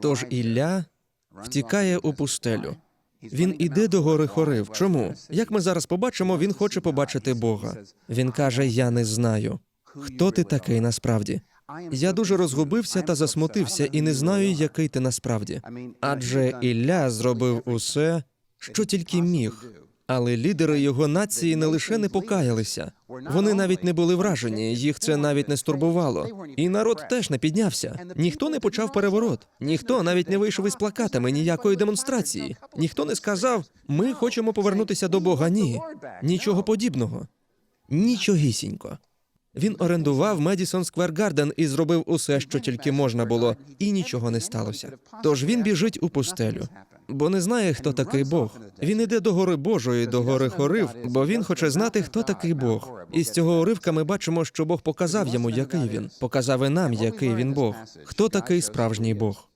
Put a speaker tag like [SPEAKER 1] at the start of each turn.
[SPEAKER 1] Тож Ілля втікає у пустелю. Він іде до гори Хорив. Чому? Як ми зараз побачимо, він хоче побачити Бога. Він каже: Я не знаю. Хто ти такий насправді? Я дуже розгубився та засмутився і не знаю, який ти насправді. Адже Ілля зробив усе, що тільки міг. Але лідери його нації не лише не покаялися, вони навіть не були вражені, їх це навіть не стурбувало. І народ теж не піднявся. Ніхто не почав переворот, ніхто навіть не вийшов із плакатами ніякої демонстрації. Ніхто не сказав: ми хочемо повернутися до Бога. Ні, нічого подібного. Нічогісінько. Він орендував Медісон Сквер Гарден і зробив усе, що тільки можна було, і нічого не сталося. Тож він біжить у пустелю, бо не знає, хто такий Бог. Він іде до гори Божої, до гори Хорив, бо він хоче знати, хто такий Бог. І з цього уривка ми бачимо, що Бог показав йому, який він, показав і нам, який він Бог, хто такий справжній Бог.